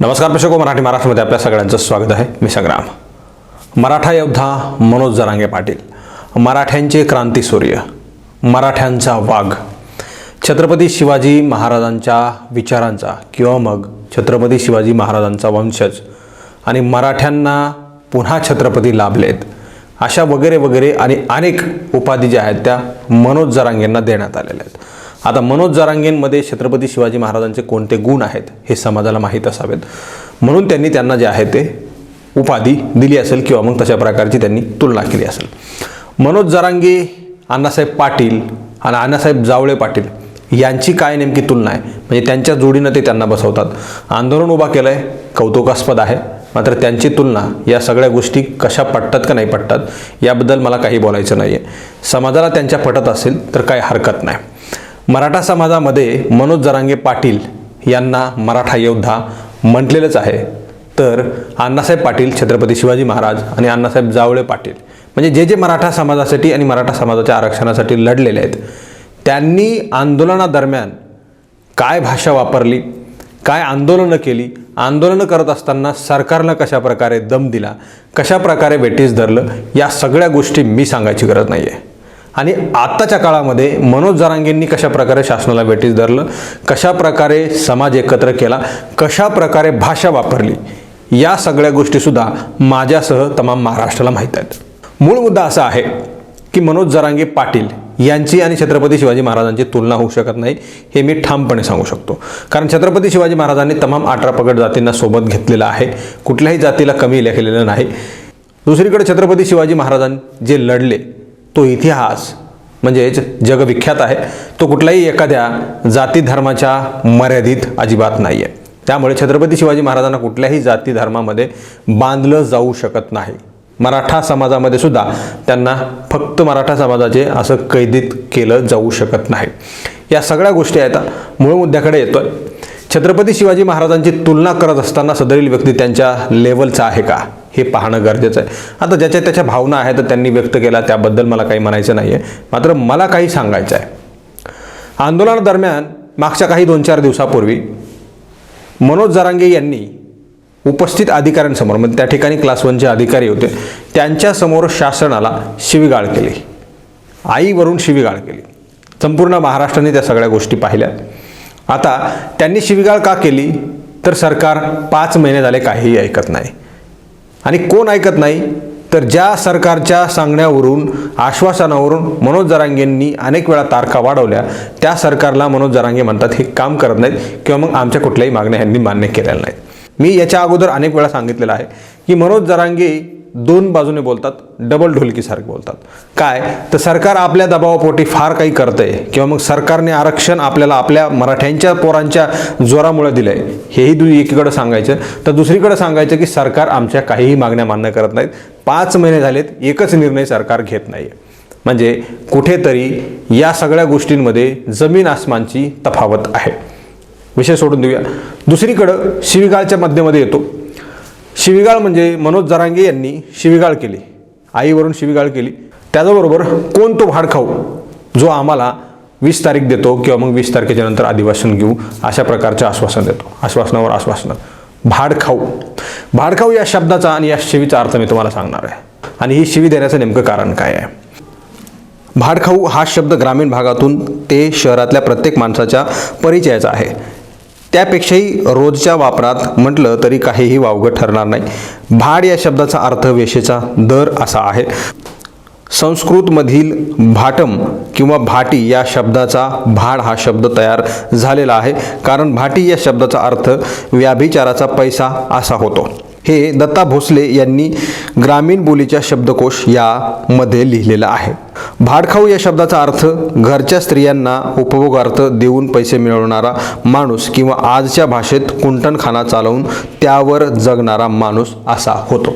नमस्कार प्रेक्षको मराठी महाराष्ट्रामध्ये आपल्या सगळ्यांचं स्वागत आहे. मी संग्राम. मराठा योद्धा मनोज जरांगे पाटील. मराठ्यांचे क्रांतीसूर्य मराठ्यांचा वाघ. छत्रपती शिवाजी महाराजांच्या विचारांचा किंवा मग छत्रपती शिवाजी महाराजांचा वंशज आणि मराठ्यांना पुन्हा छत्रपती लाभलेत अशा वगैरे वगैरे आणि अनेक उपाधी ज्या आहेत त्या मनोज जरांगेंना देण्यात आलेल्या आहेत. आता मनोज जरांगेंमध्ये छत्रपती शिवाजी महाराजांचे कोणते गुण आहेत हे समाजाला माहीत असावेत. म्हणून त्यांनी त्यांना जे आहे ते उपाधी दिली असेल किंवा मग तशा प्रकारची त्यांनी तुलना केली असेल. मनोज जरांगे अण्णासाहेब पाटील आणि अण्णासाहेब जावळे पाटील यांची काय नेमकी तुलना आहे? म्हणजे त्यांच्या जोडीनं ते त्यांना बसवतात. आंदोलन उभा केलं आहे कौतुकास्पद आहे. मात्र त्यांची तुलना या सगळ्या गोष्टी कशा पटतात का नाही पटतात याबद्दल मला काही बोलायचं नाही आहे समाजाला त्यांच्या पटत असेल तर काही हरकत नाही. मराठा समाजामध्ये मनोज जरांगे पाटील यांना मराठा योद्धा म्हटलेलंच आहे. तर अण्णासाहेब पाटील छत्रपती शिवाजी महाराज आणि अण्णासाहेब जावळे पाटील म्हणजे जे जे मराठा समाजासाठी आणि मराठा समाजाच्या आरक्षणासाठी लढलेले आहेत त्यांनी आंदोलनादरम्यान काय भाषा वापरली काय आंदोलनं केली आंदोलनं करत असताना सरकारनं कशा प्रकारे दम दिला कशा प्रकारे वेटीस धरलं या सगळ्या गोष्टी मी सांगायची गरज नाही आहे आणि आत्ताच्या काळामध्ये मनोज जरांगेंनी कशा प्रकारे शासनाला वेटीस धरलं कशा प्रकारे समाज एकत्र केला कशा प्रकारे भाषा वापरली या सगळ्या गोष्टीसुद्धा माझ्यासह तमाम महाराष्ट्राला माहीत आहेत. मूळ मुद्दा असा आहे की मनोज जरांगे पाटील यांची आणि छत्रपती शिवाजी महाराजांची तुलना होऊ शकत नाही हे मी ठामपणे सांगू शकतो. कारण छत्रपती शिवाजी महाराजांनी तमाम अठरा पगड जातींना सोबत घेतलेलं आहे कुठल्याही जातीला कमी लेखलेलं नाही. दुसरीकडे छत्रपती शिवाजी महाराजां जे लढले तो इतिहास म्हणजेच जगविख्यात आहे तो कुठल्याही एखाद्या जाती धर्माच्या मर्यादित अजिबात नाही आहे त्यामुळे छत्रपती शिवाजी महाराजांना कुठल्याही जाती धर्मामध्ये बांधलं जाऊ शकत नाही. मराठा समाजामध्ये सुद्धा त्यांना फक्त मराठा समाजाचे असं कैदीत केलं जाऊ शकत नाही. या सगळ्या गोष्टी आहेत मूळ मुद्द्याकडे येतोय. छत्रपती शिवाजी महाराजांची तुलना करत असताना सदरील व्यक्ती त्यांच्या लेवलचा आहे का? हे पाहणं गरजेचं आहे. आता ज्याच्या त्याच्या भावना आहेत तर त्यांनी व्यक्त केला त्याबद्दल मला काही म्हणायचं नाही आहे मात्र मला काही सांगायचं आहे. आंदोलनादरम्यान मागच्या काही दोन चार दिवसापूर्वी मनोज जरांगे यांनी उपस्थित अधिकाऱ्यांसमोर म्हणजे त्या ठिकाणी क्लास वनचे अधिकारी होते त्यांच्यासमोर शासनाला शिवीगाळ केली. आईवरून शिवीगाळ केली. संपूर्ण महाराष्ट्राने त्या सगळ्या गोष्टी पाहिल्या आता त्यांनी शिवीगाळ का केली? तर सरकार पाच महिने झाले काहीही ऐकत नाही. आणि कोण ऐकत नाही तर ज्या सरकारच्या सांगण्यावरून आश्वासनावरून मनोज जरांगेंनी अनेक वेळा तारखा वाढवल्या त्या सरकारला मनोज जरांगे म्हणतात हे काम करत नाहीत किंवा मग आमच्या कुठल्याही मागण्या ह्यांनी मान्य केलेल्या नाहीत. मी याच्या अगोदर अनेक वेळा सांगितलेलं आहे की मनोज जरांगे दोन बाजूने बोलतात डबल ढोलकीसारखे बोलतात. काय? तर सरकार आपल्या दबावापोटी फार काही करतंय किंवा मग सरकारने आरक्षण आपल्याला आपल्या मराठ्यांच्या पोरांच्या जोरामुळे दिलं आहे हेही दु एकीकडं सांगायचं. तर दुसरीकडे सांगायचं की सरकार आमच्या काहीही मागण्या मान्य करत नाहीत. पाच महिने झालेत एकच निर्णय सरकार घेत नाही म्हणजे कुठेतरी या सगळ्या गोष्टींमध्ये जमीन आसमानची तफावत आहे. विषय सोडून देऊया. दुसरीकडं शिवीगाळच्या मध्यमध्ये येतो. शिवीगाळ म्हणजे मनोज जरांगे यांनी शिवीगाळ केली. आईवरून शिवीगाळ केली. त्याचबरोबर कोण तो भाडखाऊ जो आम्हाला वीस तारीख देतो किंवा मग वीस तारखेच्या नंतर अधिवेशन घेऊ अशा प्रकारचे आश्वासन देतो. आश्वासनावर आश्वासन. भाडखाऊ भाडखाऊ या शब्दाचा आणि या शिवीचा अर्थ मी तुम्हाला सांगणार आहे. आणि ही शिवी देण्याचं नेमकं कारण काय आहे? भाडखाऊ हा शब्द ग्रामीण भागातून ते शहरातल्या प्रत्येक माणसाच्या परिचयाचा आहे. त्यापेक्षाही रोजच्या वापरात म्हटलं तरी काहीही वावगं ठरणार नाही. भाड या शब्दाचा अर्थ वेशेचा दर असा आहे. संस्कृतमधील भाटम किंवा भाटी या शब्दाचा भाड हा शब्द तयार झालेला आहे. कारण भाटी या शब्दाचा अर्थ व्याभिचाराचा पैसा असा होतो. हे दत्ता भोसले यांनी ग्रामीण बोलीच्या शब्दकोश यामध्ये लिहिलेलं आहे. भाडखाऊ या शब्दाचा अर्थ घरच्या स्त्रियांना उपभोगार्थ देऊन पैसे मिळवणारा माणूस किंवा आजच्या भाषेत कुंटणखाना चालवून त्यावर जगणारा माणूस असा होतो.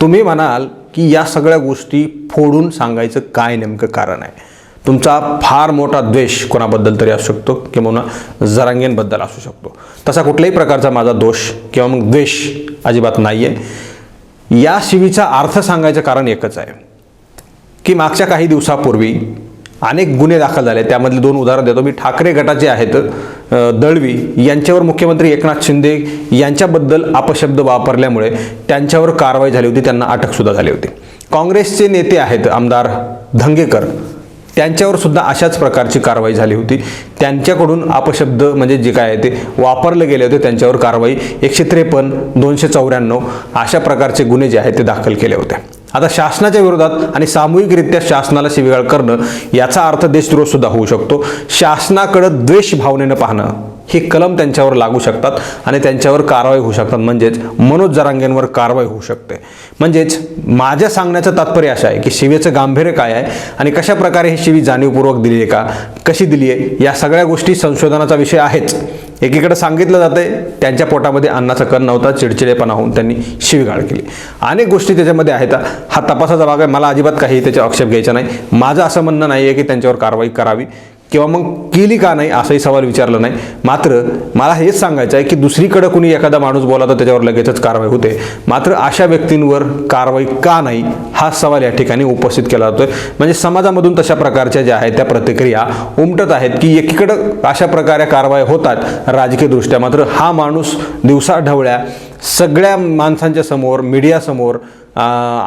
तुम्ही म्हणाल की या सगळ्या गोष्टी फोडून सांगायचं काय नेमकं कारण आहे? तुमचा फार मोठा द्वेष कोणाबद्दल तरी असू शकतो किंवा जरांगेंबद्दल असू शकतो. तसा कुठल्याही प्रकारचा माझा दोष किंवा मग द्वेष अजिबात नाही आहे या शिवीचा अर्थ सांगायचं कारण एकच आहे की मागच्या काही दिवसापूर्वी अनेक गुन्हे दाखल झाले. त्यामधले दोन उदाहरण देतो. मी ठाकरे गटाचे आहेत दळवी यांच्यावर मुख्यमंत्री एकनाथ शिंदे यांच्याबद्दल अपशब्द वापरल्यामुळे त्यांच्यावर कारवाई झाली होती. त्यांना अटकसुद्धा झाली होती. काँग्रेसचे नेते आहेत आमदार धंगेकर. त्यांच्यावर सुद्धा अशाच प्रकारची कारवाई झाली होती. त्यांच्याकडून अपशब्द म्हणजे जे काय आहे ते वापरले गेले होते. त्यांच्यावर कारवाई एकशे त्रेपन्न दोनशे चौऱ्याण्णव अशा प्रकारचे गुन्हे जे आहेत ते दाखल केले होते. आता शासनाच्या विरोधात आणि सामूहिकरित्या शासनाला शिवीगाळ करणं याचा अर्थ देशद्रोह सुद्धा होऊ शकतो. शासनाकडं द्वेष भावनेनं पाहणं हे कलम त्यांच्यावर लागू शकतात आणि त्यांच्यावर कारवाई होऊ शकतात. म्हणजेच मनोज जरांगेंवर कारवाई होऊ शकते. म्हणजेच माझ्या सांगण्याचं तात्पर्य असं आहे की शिवेचं गांभीर्य काय आहे आणि कशा प्रकारे ही शिवी जाणीवपूर्वक दिली आहे का कशी दिली आहे या सगळ्या गोष्टी संशोधनाचा विषय आहेच. एकीकडे सांगितलं जातंय त्यांच्या पोटामध्ये अन्नाचा कण नव्हता चिडचिडेपणा होऊन त्यांनी शिवीगाळ केली. अनेक गोष्टी त्याच्यामध्ये आहेत. हा तपासाचा भाग आहे. मला अजिबात काही त्याचे आक्षेप घ्यायचा नाही. माझं असं म्हणणं नाही आहे की त्यांच्यावर कारवाई करावी. किंवा मग केली का नाही असाही सवाल विचारला नाही. मात्र मला हेच सांगायचं आहे की दुसरीकडे कुणी एखादा माणूस बोला तर त्याच्यावर लगेचच कारवाई होते. मात्र अशा व्यक्तींवर कारवाई का नाही हा सवाल या ठिकाणी उपस्थित केला जातोय. म्हणजे समाजामधून तशा प्रकारच्या ज्या आहेत त्या प्रतिक्रिया उमटत आहेत की एकीकडं अशा प्रकारे कारवाई होतात राजकीयदृष्ट्या. मात्र हा माणूस दिवसाढवळ्या सगळ्या माणसांच्या समोर मीडियासमोर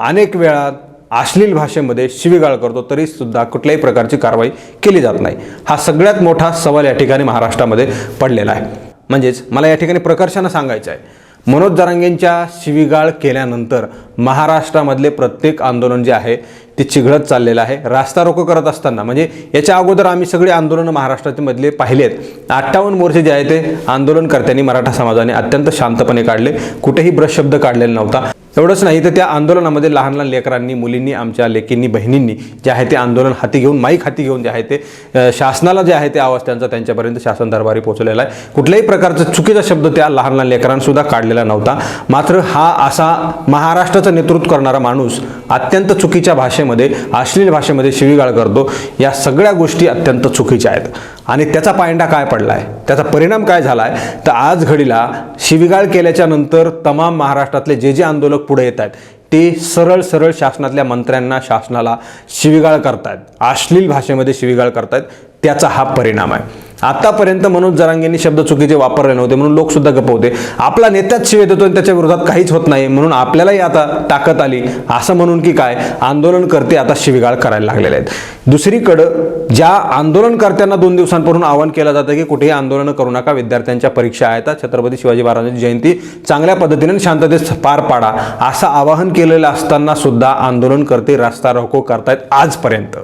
अनेक वेळा अश्लील भाषेमध्ये शिवीगाळ करतो तरी सुद्धा कुठल्याही प्रकारची कारवाई केली जात नाही. हा सगळ्यात मोठा सवाल या ठिकाणी महाराष्ट्रामध्ये पडलेला आहे. म्हणजेच मला या ठिकाणी प्रकर्षानं सांगायचं आहे. मनोज जरांगेंच्या शिवीगाळ केल्यानंतर महाराष्ट्रामधले प्रत्येक आंदोलन जे आहे ते चिघळत चाललेलं आहे. रास्ता रोको करत असताना म्हणजे याच्या अगोदर आम्ही सगळे आंदोलनं महाराष्ट्रामधले पाहिलेत अठ्ठावन्न मोर्चे जे आहे ते आंदोलनकर्त्यांनी मराठा समाजाने अत्यंत शांतपणे काढले. कुठेही ब्रश शब्द काढलेला नव्हता. एवढंच नाही तर त्या आंदोलनामध्ये लहान लहान लेकरांनी मुलींनी आमच्या लेकींनी बहिणींनी जे आहे ते आंदोलन हाती घेऊन माईक हाती घेऊन जे आहे ते शासनाला जे आहे ते आवाज त्यांचा त्यांच्यापर्यंत शासन दरबारी पोहोचलेला आहे. कुठल्याही प्रकारचा चुकीचा शब्द त्या लहान लहान लेकरांसुद्धा काढलेला नव्हता. मात्र हा असा महाराष्ट्र समाजाचं नेतृत्व करणारा माणूस अत्यंत चुकीच्या भाषेमध्ये अश्लील भाषेमध्ये शिवीगाळ करतो. या सगळ्या गोष्टी अत्यंत चुकीच्या आहेत. आणि त्याचा पायंडा काय पडला आहे त्याचा परिणाम काय झाला आहे तर आज घडीला शिवीगाळ केल्याच्यानंतर तमाम महाराष्ट्रातले जे जे आंदोलक पुढे येत आहेत ते सरळ सरळ शासनातल्या मंत्र्यांना शासनाला शिवीगाळ करतायत. अश्लील भाषेमध्ये शिवीगाळ करतायत. त्याचा हा परिणाम आहे. आतापर्यंत मनोज जरांगेंनी शब्द चुकीचे वापरले नव्हते म्हणून लोक सुद्धा गप्प होते. आपला नेताच शिवे देतो आणि त्याच्या विरोधात काहीच होत नाही म्हणून आपल्यालाही आता ताकद आली. असं म्हणून की काय? आंदोलन करते आता शिवीगाळ करायला लागलेले आहेत. दुसरीकडं ज्या आंदोलनकर्त्यांना दोन दिवसांपासून आवाहन केलं जातं की कुठेही आंदोलन करू नका विद्यार्थ्यांच्या परीक्षा आहेत छत्रपती शिवाजी महाराजांची जयंती चांगल्या पद्धतीने शांततेत पार पाडा असं आवाहन केलेलं असताना सुद्धा आंदोलनकर्ते रास्ता रोको करतायत आजपर्यंत.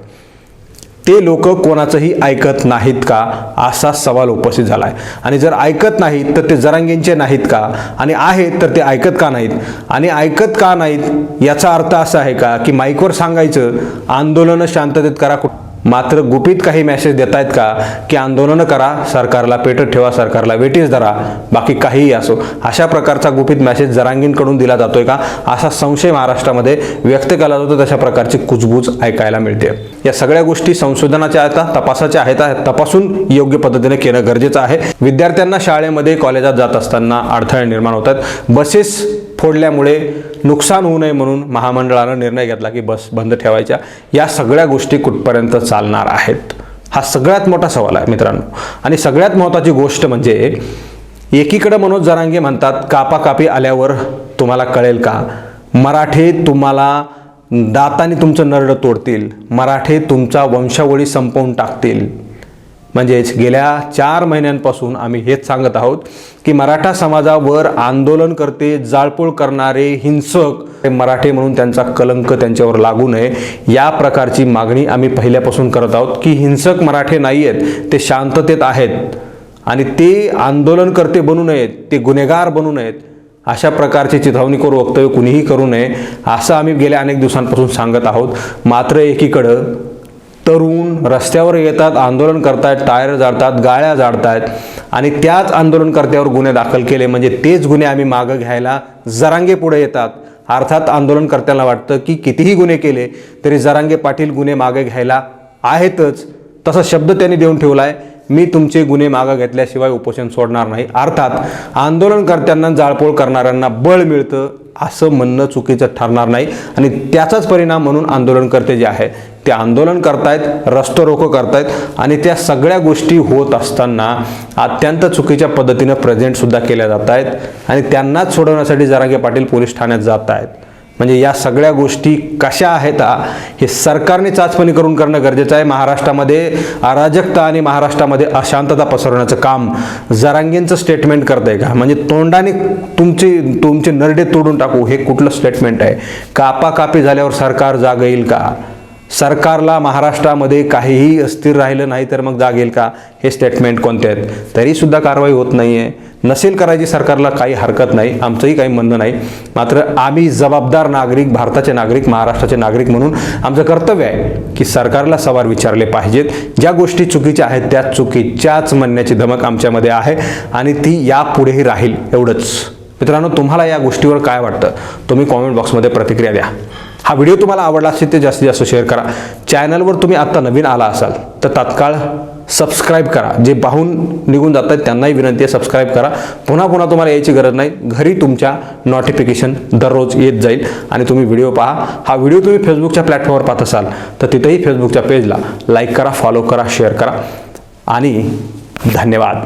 ते लोक कोणाचंही ऐकत नाहीत का? असा सवाल उपस्थित झाला आहे आणि जर ऐकत नाहीत तर ते जरांगेंचे नाहीत का? आणि आहेत तर ते ऐकत का नाहीत? आणि ऐकत का नाहीत? याचा अर्थ असा आहे का की माईकवर सांगायचं आंदोलनं शांततेत करा कुठ? मात्र गुपित काही मेसेज देत आहेत का? की आंदोलनं करा सरकारला पेटत ठेवा सरकारला वेटीस धरा बाकी काहीही असो. अशा प्रकारचा गुपित मेसेज जरांगींकडून दिला जातोय का? असा संशय महाराष्ट्रामध्ये व्यक्त केला जातो तशा प्रकारची कुजबूज ऐकायला मिळते. या सगळ्या गोष्टी संशोधनाच्या आहेत तपासाच्या आहेत तपासून योग्य पद्धतीने केलं गरजेचं आहे. विद्यार्थ्यांना शाळेमध्ये कॉलेजात जात असताना अडथळे निर्माण होतात. बसेस फोडल्यामुळे नुकसान होऊ नये म्हणून महामंडळानं निर्णय घेतला की बस बंद ठेवायच्या. या सगळ्या गोष्टी कुठपर्यंत चालणार आहेत? हा सगळ्यात मोठा सवाल आहे मित्रांनो. आणि सगळ्यात महत्त्वाची गोष्ट म्हणजे एकीकडं मनोज जरांगे म्हणतात कापाकापी आल्यावर तुम्हाला कळेल का? मराठे तुम्हाला दाताने तुमचं नरड तोडतील. मराठे तुमचा वंशावळी संपवून टाकतील. म्हणजेच गेल्या चार महिन्यांपासून आम्ही हेच सांगत आहोत की मराठा समाजावर आंदोलन करते जाळपोळ करणारे हिंसक मराठे म्हणून त्यांचा कलंक त्यांच्यावर लागू नये. या प्रकारची मागणी आम्ही पहिल्यापासून करत आहोत की हिंसक मराठे नाही आहेत ते शांततेत आहेत आणि ते आंदोलनकर्ते बनू नयेत ते गुन्हेगार बनू नयेत अशा प्रकारची चिथावणीखोर वक्तव्य कुणीही करू नये असं आम्ही गेल्या अनेक दिवसांपासून सांगत आहोत. मात्र एकीकडं तरुण रस्त्यावर येतात आंदोलन करतायत टायर जाळतात गाळ्या जाळतायत आणि त्याच आंदोलनकर्त्यावर गुन्हे दाखल केले. म्हणजे तेच गुन्हे आम्ही मागं घ्यायला जरांगे पुढे येतात. अर्थात आंदोलनकर्त्यांना वाटतं की कितीही गुन्हे केले तरी जरांगे पाटील गुन्हे मागे घ्यायला आहेतच. तसा शब्द त्यांनी देऊन ठेवला आहे मी तुमचे गुन्हे मागं घेतल्याशिवाय उपोषण सोडणार नाही. अर्थात आंदोलनकर्त्यांना जाळपोळ करणाऱ्यांना बळ मिळतं असं म्हणणं चुकीचं ठरणार नाही आणि त्याचाच परिणाम म्हणून आंदोलनकर्ते जे आहे ते आंदोलन करतायत रस्तरोको करतायत आणि त्या सगळ्या गोष्टी होत असताना अत्यंत चुकीच्या पद्धतीनं प्रेझेंटसुद्धा केल्या जात आहेत आणि त्यांनाच सोडवण्यासाठी जरांगे पाटील पोलीस ठाण्यात जात आहेत म्हणजे या सगळ्या गोष्टी कशा आहेत हे सरकारने चाचपणी करून करणं गरजेचं आहे. महाराष्ट्रामध्ये अराजकता आणि महाराष्ट्रामध्ये अशांतता पसरवण्याचं काम जरांगेंचं स्टेटमेंट करत आहे का? म्हणजे तोंडाने तुमचे तुमचे नरडे तोडून टाकू हे कुठलं स्टेटमेंट आहे? कापाकापी झाल्यावर सरकार जाग येईल का? सरकारला महाराष्ट्रामध्ये काहीही अस्थिर राहिलं नाही तर मग जागेल का? हे स्टेटमेंट कोणते आहेत? तरीसुद्धा कारवाई होत नाही आहे नसेल करायची सरकारला काही हरकत नाही आमचंही काही म्हणणं नाही. मात्र आम्ही जबाबदार नागरिक भारताचे नागरिक महाराष्ट्राचे नागरिक म्हणून आमचं कर्तव्य आहे की सरकारला सवाल विचारले पाहिजेत. ज्या गोष्टी चुकीच्या आहेत त्या चुकीच्याच म्हणण्याची धमक आमच्यामध्ये आहे आणि ती यापुढेही राहील एवढंच. मित्रांनो तुम्हाला या गोष्टीवर काय वाटतं? तुम्ही कॉमेंट बॉक्समध्ये प्रतिक्रिया द्या. हा व्हिडिओ तुम्हाला आवडला असेल ते जास्तीत जास्त शेअर करा. चॅनलवर तुम्ही आत्ता नवीन आला असाल तर तात्काळ सबस्क्राईब करा. जे पाहून निघून जात आहेत त्यांनाही विनंती आहे सबस्क्राईब करा. पुन्हा पुन्हा तुम्हाला यायची गरज नाही. घरी तुमच्या नोटिफिकेशन दररोज येत जाईल आणि तुम्ही व्हिडिओ पहा. हा व्हिडिओ तुम्ही फेसबुकच्या प्लॅटफॉर्मवर पाहत असाल तर तिथेही फेसबुकच्या पेजला लाईक करा फॉलो करा शेअर करा. आणि धन्यवाद.